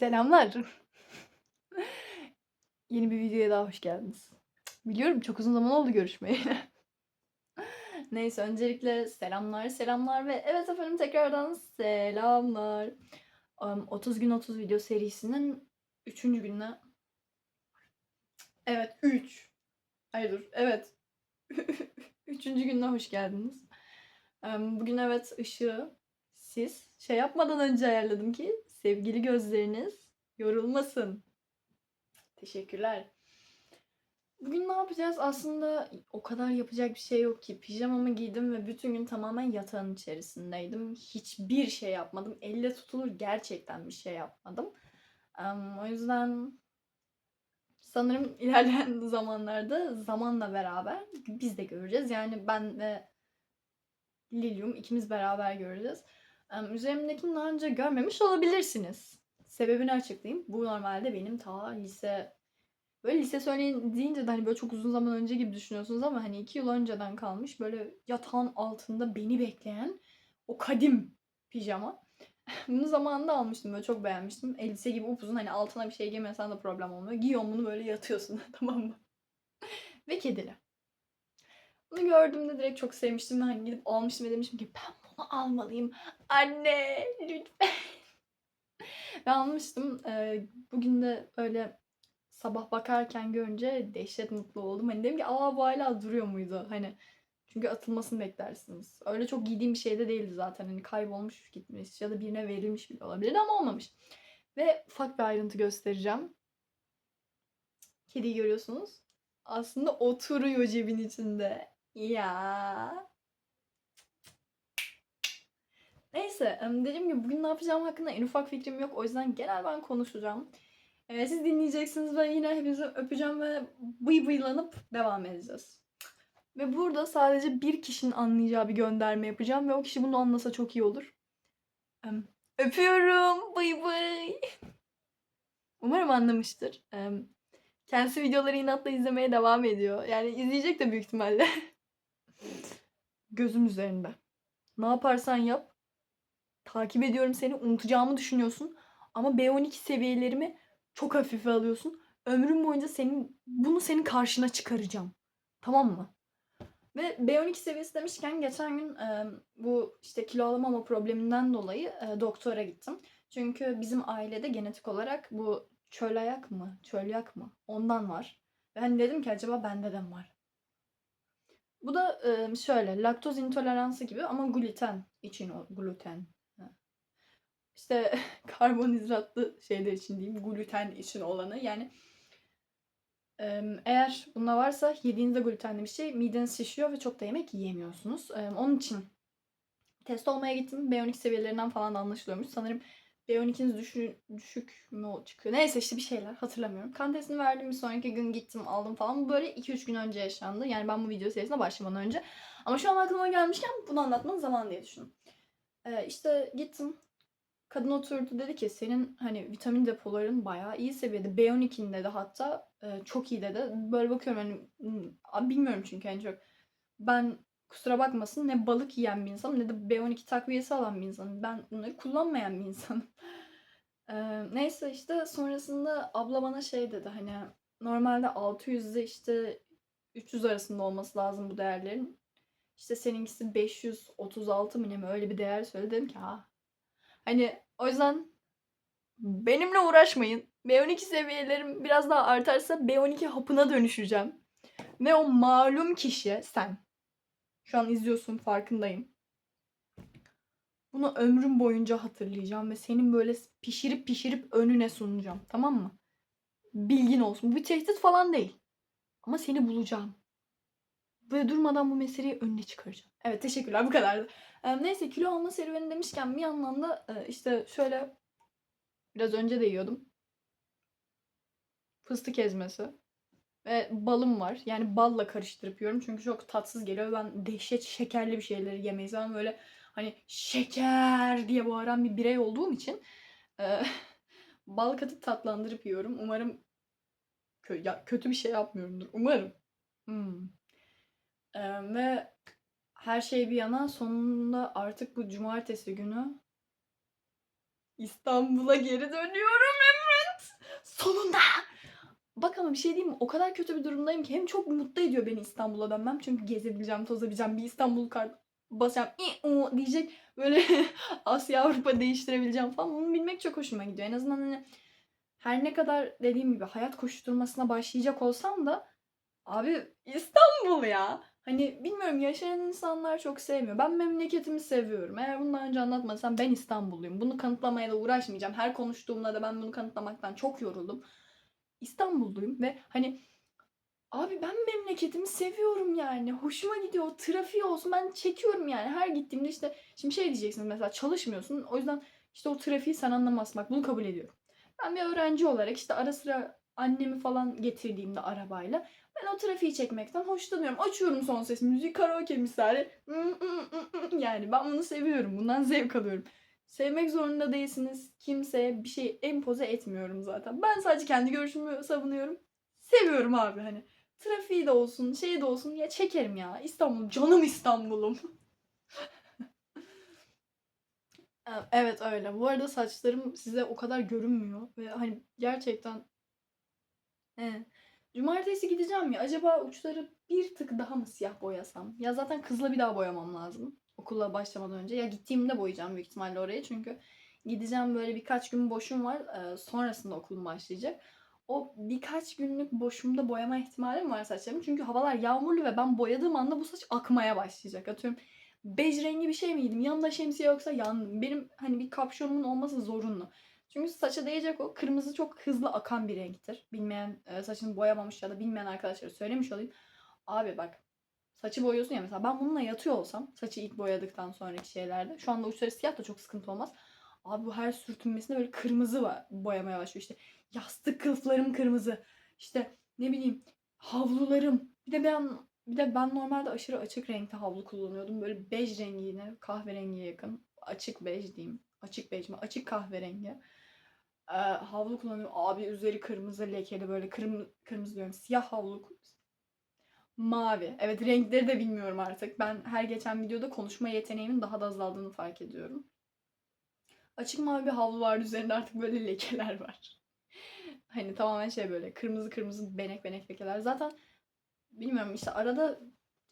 Selamlar. Yeni bir videoya daha hoş geldiniz. Biliyorum çok uzun zaman oldu görüşmeyeli. Neyse öncelikle selamlar selamlar ve evet efendim tekrardan selamlar. Am, 30 gün 30 video serisinin 3. gününe Evet 3. Hayır dur evet. 3. gününe hoş geldiniz. Bugün evet ışığı siz şey yapmadan önce ayarladım ki sevgili gözleriniz yorulmasın. Teşekkürler. Bugün ne yapacağız? Aslında o kadar yapacak bir şey yok ki. Pijamamı giydim ve bütün gün tamamen yatağın içerisindeydim. Hiçbir şey yapmadım. Elle tutulur gerçekten bir şey yapmadım. Em, o yüzden sanırım ilerleyen zamanlarda zamanla beraber biz de göreceğiz. Yani ben ve Lilium ikimiz beraber göreceğiz. Üzerimdekini daha önce görmemiş olabilirsiniz. Sebebini açıklayayım. Bu normalde benim ta lise böyle lise söyleyin deyince de hani böyle çok uzun zaman önce gibi düşünüyorsunuz ama hani iki yıl önceden kalmış böyle yatağın altında beni bekleyen o kadim pijama. Bunu zamanında almıştım böyle çok beğenmiştim. Elbise gibi upuzun hani altına bir şey giymesen de problem olmuyor. Giyiyorsun bunu böyle yatıyorsun tamam mı? Ve kedili. Bunu gördüğümde direkt çok sevmiştim. Hani gidip almıştım ve demiştim ki ben almalıyım. Anne lütfen. Ve almıştım. Ee, bugün de öyle sabah bakarken görünce dehşet mutlu oldum. Hani dedim ki aa bu hala duruyor muydu? Hani çünkü atılmasını beklersiniz. Öyle çok giydiğim bir şey de değildi zaten. Hani kaybolmuş gitmiş ya da birine verilmiş bile olabilir ama olmamış. Ve ufak bir ayrıntı göstereceğim. Kediyi görüyorsunuz. Aslında oturuyor cebin içinde. Ya. Neyse, dediğim gibi bugün ne yapacağım hakkında en ufak fikrim yok. O yüzden genel ben konuşacağım. Ee, siz dinleyeceksiniz ve yine hepinizi öpeceğim ve bıy bıylanıp devam edeceğiz. Ve burada sadece bir kişinin anlayacağı bir gönderme yapacağım ve o kişi bunu anlasa çok iyi olur. Öpüyorum. Bıy bıy. Umarım anlamıştır. Kendisi videoları inatla izlemeye devam ediyor. Yani izleyecek de büyük ihtimalle. Gözüm üzerinde. Ne yaparsan yap. Takip ediyorum seni. Unutacağımı düşünüyorsun. Ama B12 seviyelerimi çok hafife alıyorsun. Ömrüm boyunca senin bunu senin karşına çıkaracağım. Tamam mı? Ve B12 seviyesi demişken geçen gün e, bu işte kilo alamama probleminden dolayı e, doktora gittim. Çünkü bizim ailede genetik olarak bu çöl ayak mı, çölyak mı ondan var. Ve hani dedim ki acaba bende de mi var? Bu da e, şöyle laktoz intoleransı gibi ama gluten için gluten. İşte karbonhidratlı şeyler için diyeyim gluten için olanı yani eğer bunda varsa yediğinizde glutenli bir şey mideniz şişiyor ve çok da yemek yiyemiyorsunuz. Onun için test olmaya gittim. B12 seviyelerinden falan anlaşılıyormuş. Sanırım B12'niz düşük, düşük mü çıkıyor? Neyse işte bir şeyler hatırlamıyorum. Kan testini verdim bir sonraki gün gittim aldım falan. Bu böyle 2-3 gün önce yaşandı. Yani ben bu video serisine başlamadan önce. Ama şu an aklıma gelmişken bunu anlatmanın zamanı diye düşündüm. Ee, işte gittim. Kadın oturdu dedi ki senin hani vitamin depoların bayağı iyi seviyede. B12'nin dedi hatta e, çok iyi dedi. Böyle bakıyorum hani bilmiyorum çünkü en çok. Ben kusura bakmasın ne balık yiyen bir insanım ne de B12 takviyesi alan bir insanım. Ben bunları kullanmayan bir insanım. Ee, neyse işte sonrasında abla bana şey dedi hani normalde 600 ile işte 300 arasında olması lazım bu değerlerin. İşte seninkisi 536 mı ne mi öyle bir değer söyledi. Dedim ki ha. Hani o yüzden benimle uğraşmayın. B12 seviyelerim biraz daha artarsa B12 hapına dönüşeceğim. Ve o malum kişi sen. Şu an izliyorsun farkındayım. Bunu ömrüm boyunca hatırlayacağım ve senin böyle pişirip pişirip önüne sunacağım. Tamam mı? Bilgin olsun. Bu bir tehdit falan değil. Ama seni bulacağım. Ve durmadan bu meseleyi önüne çıkaracağım. Evet teşekkürler bu kadardı. Neyse kilo alma serüveni demişken bir yandan da e, işte şöyle biraz önce de yiyordum. Fıstık ezmesi. Ve balım var. Yani balla karıştırıp yiyorum. Çünkü çok tatsız geliyor. Ben dehşet şekerli bir şeyleri yemeyi seven böyle hani şeker diye bağıran bir birey olduğum için e, bal katıp tatlandırıp yiyorum. Umarım kö- ya, kötü bir şey yapmıyorumdur. Umarım. Hmm. E, ve her şey bir yana sonunda artık bu cumartesi günü İstanbul'a geri dönüyorum evet. Sonunda. Bak ama bir şey diyeyim mi? O kadar kötü bir durumdayım ki hem çok mutlu ediyor beni İstanbul'a dönmem. Çünkü gezebileceğim, tozabileceğim, bir İstanbul kart basacağım "İ, u" diyecek. Böyle Asya Avrupa değiştirebileceğim falan. Bunu bilmek çok hoşuma gidiyor. En azından hani her ne kadar dediğim gibi hayat koşturmasına başlayacak olsam da abi İstanbul ya. Hani bilmiyorum yaşayan insanlar çok sevmiyor. Ben memleketimi seviyorum. Eğer bundan önce anlatmasam ben İstanbulluyum. Bunu kanıtlamaya da uğraşmayacağım. Her konuştuğumda da ben bunu kanıtlamaktan çok yoruldum. İstanbulluyum ve hani abi ben memleketimi seviyorum yani. Hoşuma gidiyor. O trafiği olsun ben çekiyorum yani. Her gittiğimde işte şimdi şey diyeceksiniz mesela çalışmıyorsun. O yüzden işte o trafiği sen anlamazsın. Bak bunu kabul ediyorum. Ben bir öğrenci olarak işte ara sıra annemi falan getirdiğimde arabayla ben o trafiği çekmekten hoşlanıyorum. Açıyorum son ses müziği karaoke misali. Yani ben bunu seviyorum. Bundan zevk alıyorum. Sevmek zorunda değilsiniz. Kimseye bir şey empoze etmiyorum zaten. Ben sadece kendi görüşümü savunuyorum. Seviyorum abi hani. Trafiği de olsun, şey de olsun ya çekerim ya. İstanbul, canım İstanbul'um. Ee, Evet öyle. Bu arada saçlarım size o kadar görünmüyor ve hani gerçekten He. Cumartesi gideceğim ya. Acaba uçları bir tık daha mı siyah boyasam? Ya zaten kızla bir daha boyamam lazım. Okula başlamadan önce. Ya gittiğimde boyayacağım büyük ihtimalle oraya. Çünkü gideceğim böyle birkaç gün boşum var. Ee, sonrasında okulum başlayacak. O birkaç günlük boşumda boyama ihtimalim var saçlarımı. Çünkü havalar yağmurlu ve ben boyadığım anda bu saç akmaya başlayacak. Atıyorum bej rengi bir şey mi giydim? Yanında şemsiye yoksa yandım. Benim hani bir kapşonumun olması zorunlu. Çünkü saça değecek o kırmızı çok hızlı akan bir renktir. Bilmeyen e, saçını boyamamış ya da bilmeyen arkadaşlara söylemiş olayım. Abi bak saçı boyuyorsun ya mesela ben bununla yatıyor olsam saçı ilk boyadıktan sonraki şeylerde şu anda uçları siyah da çok sıkıntı olmaz. Abi bu her sürtünmesinde böyle kırmızı var, boyamaya başlıyor işte. Yastık kılıflarım kırmızı. İşte ne bileyim havlularım. Bir de ben bir de ben normalde aşırı açık renkte havlu kullanıyordum. Böyle bej rengi yine kahverengiye yakın. Açık bej diyeyim. Açık bej mi? Açık kahverengi. Ee, havlu kullanıyorum. Abi üzeri kırmızı lekeli böyle kırmızı, kırmızı diyorum. Siyah havlu. Mavi. Evet renkleri de bilmiyorum artık. Ben her geçen videoda konuşma yeteneğimin daha da azaldığını fark ediyorum. Açık mavi bir havlu vardı üzerinde artık böyle lekeler var. Hani tamamen şey böyle kırmızı kırmızı benek benek lekeler. Zaten bilmiyorum işte arada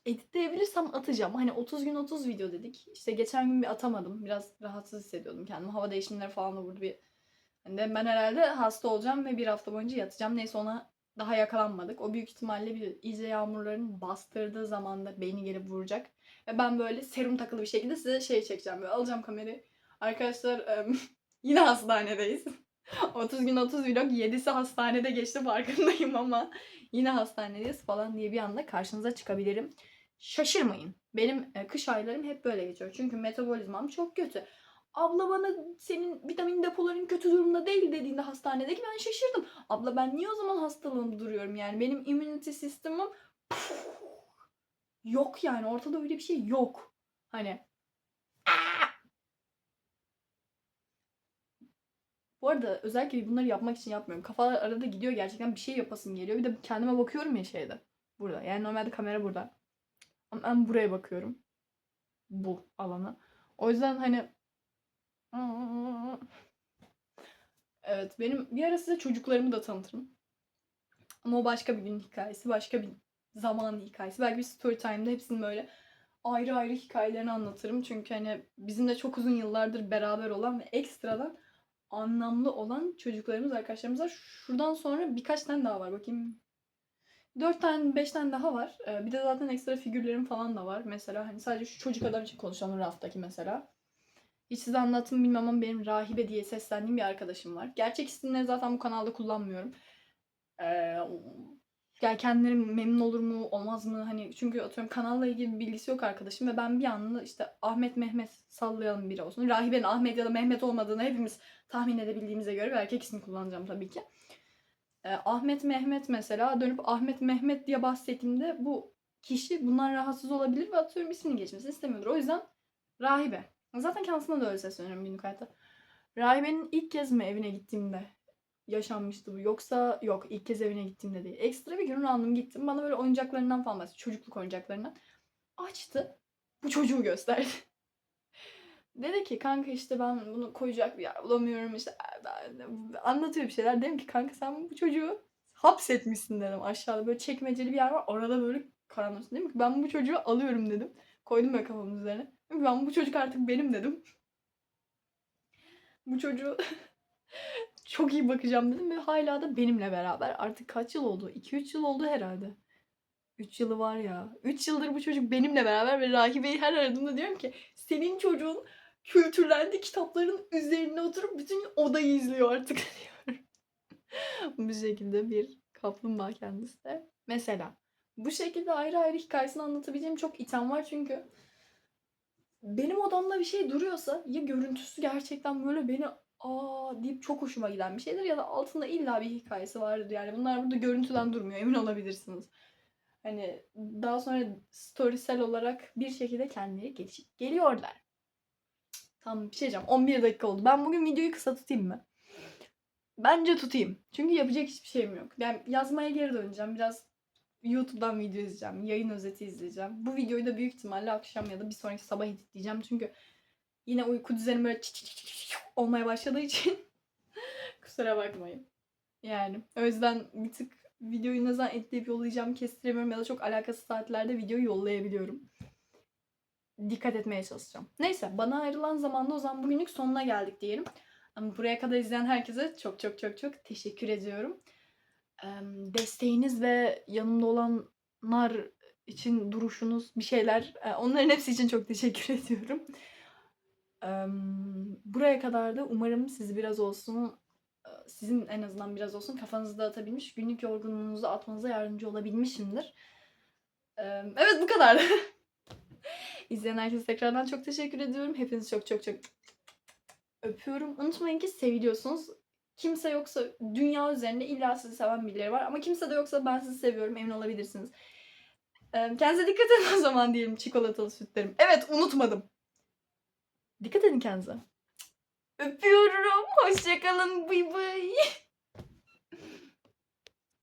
editleyebilirsem atacağım. Hani 30 gün 30 video dedik. İşte geçen gün bir atamadım. Biraz rahatsız hissediyordum kendimi. Hava değişimleri falan da burada bir Hani ben herhalde hasta olacağım ve bir hafta boyunca yatacağım. Neyse ona daha yakalanmadık. O büyük ihtimalle bir iyice yağmurların bastırdığı zamanda beyni gelip vuracak. Ve ben böyle serum takılı bir şekilde size şey çekeceğim. Böyle alacağım kamerayı. Arkadaşlar yine hastanedeyiz. 30 gün 30 vlog 7'si hastanede geçti farkındayım ama yine hastanedeyiz falan diye bir anda karşınıza çıkabilirim. Şaşırmayın. Benim e, kış aylarım hep böyle geçiyor. Çünkü metabolizmam çok kötü. Abla bana senin vitamin depoların kötü durumda değil dediğinde hastanedeki ben şaşırdım. Abla ben niye o zaman hastalığım duruyorum yani? Benim immunity sistemim yok yani ortada öyle bir şey yok. Hani Bu arada özellikle bunları yapmak için yapmıyorum. Kafalar arada gidiyor gerçekten bir şey yapasım geliyor. Bir de kendime bakıyorum ya şeyde. Burada. Yani normalde kamera burada. Ama ben buraya bakıyorum. Bu alana. O yüzden hani Evet benim bir ara size çocuklarımı da tanıtırım. Ama o başka bir gün hikayesi, başka bir zaman hikayesi. Belki bir story time'da hepsinin böyle ayrı ayrı hikayelerini anlatırım. Çünkü hani bizimle çok uzun yıllardır beraber olan ve ekstradan anlamlı olan çocuklarımız, arkadaşlarımız var. Şuradan sonra birkaç tane daha var. Bakayım. Dört tane, beş tane daha var. Ee, bir de zaten ekstra figürlerim falan da var. Mesela hani sadece şu çocuk adam için konuşalım raftaki mesela. Hiç size anlattım bilmem ama benim Rahibe diye seslendiğim bir arkadaşım var. Gerçek isimleri zaten bu kanalda kullanmıyorum. Ee, yani kendileri memnun olur mu olmaz mı hani çünkü atıyorum kanalla ilgili bir bilgisi yok arkadaşım ve ben bir anda işte Ahmet Mehmet sallayalım biri olsun. Rahibe'nin Ahmet ya da Mehmet olmadığını hepimiz tahmin edebildiğimize göre bir erkek ismi kullanacağım tabii ki. Ee, Ahmet Mehmet mesela dönüp Ahmet Mehmet diye bahsettiğimde bu kişi bundan rahatsız olabilir ve atıyorum ismini geçmesini istemiyordur. O yüzden Rahibe. Zaten kendisine de öyle sesleniyorum günlük hayatta. Rahibe'nin ilk kez mi evine gittiğimde yaşanmıştı bu. Yoksa yok ilk kez evine gittiğimde değil. Ekstra bir gün random gittim. Bana böyle oyuncaklarından falan bahsetti. Çocukluk oyuncaklarından. Açtı. Bu çocuğu gösterdi. Dedi ki kanka işte ben bunu koyacak bir yer bulamıyorum işte ben anlatıyor bir şeyler. Dedim ki kanka sen bu çocuğu hapsetmişsin dedim. Aşağıda böyle çekmeceli bir yer var. Orada böyle karanlık. Dedim ki ben bu çocuğu alıyorum dedim. Koydum böyle kafamın üzerine. Ben bu çocuk artık benim dedim. Bu çocuğu çok iyi bakacağım dedim ve hala da benimle beraber. Artık kaç yıl oldu? 2-3 yıl oldu herhalde. 3 yılı var ya. 3 yıldır bu çocuk benimle beraber ve Rahibe'yi her aradığımda diyorum ki senin çocuğun kültürlendi kitapların üzerine oturup bütün odayı izliyor artık diyorum. bu şekilde bir kaplumbağa kendisi de. Mesela bu şekilde ayrı ayrı hikayesini anlatabileceğim çok item var çünkü benim odamda bir şey duruyorsa ya görüntüsü gerçekten böyle beni aa deyip çok hoşuma giden bir şeydir ya da altında illa bir hikayesi vardır. Yani bunlar burada görüntüden durmuyor emin olabilirsiniz. Hani daha sonra storiesel olarak bir şekilde kendileri gelişip geliyorlar. Tamam bir şey diyeceğim. 11 dakika oldu. Ben bugün videoyu kısa tutayım mı? Bence tutayım. Çünkü yapacak hiçbir şeyim yok. Yani yazmaya geri döneceğim. Biraz YouTube'dan video izleyeceğim. Yayın özeti izleyeceğim. Bu videoyu da büyük ihtimalle akşam ya da bir sonraki sabah editleyeceğim. Çünkü yine uyku düzenim böyle çı çı çı çı olmaya başladığı için kusura bakmayın. Yani o yüzden bir tık videoyu ne zaman editleyip yollayacağım kestiremiyorum ya da çok alakasız saatlerde videoyu yollayabiliyorum. Dikkat etmeye çalışacağım. Neyse bana ayrılan zamanda o zaman bugünlük sonuna geldik diyelim. Buraya kadar izleyen herkese çok çok çok çok teşekkür ediyorum. Em, Desteğiniz ve yanımda olanlar için duruşunuz bir şeyler onların hepsi için çok teşekkür ediyorum. Buraya kadar da umarım sizi biraz olsun sizin en azından biraz olsun kafanızı dağıtabilmiş, günlük yorgunluğunuzu atmanıza yardımcı olabilmişimdir. Evet bu kadar. İzleyen herkese tekrardan çok teşekkür ediyorum. Hepinizi çok çok çok öpüyorum. Unutmayın ki seviliyorsunuz. Kimse yoksa dünya üzerinde illa sizi seven birileri var. Ama kimse de yoksa ben sizi seviyorum. Emin olabilirsiniz. Ee, Kendinize dikkat edin o zaman diyelim çikolatalı sütlerim. Evet unutmadım. Dikkat edin kendinize. Öpüyorum. Hoşçakalın. Bay bay.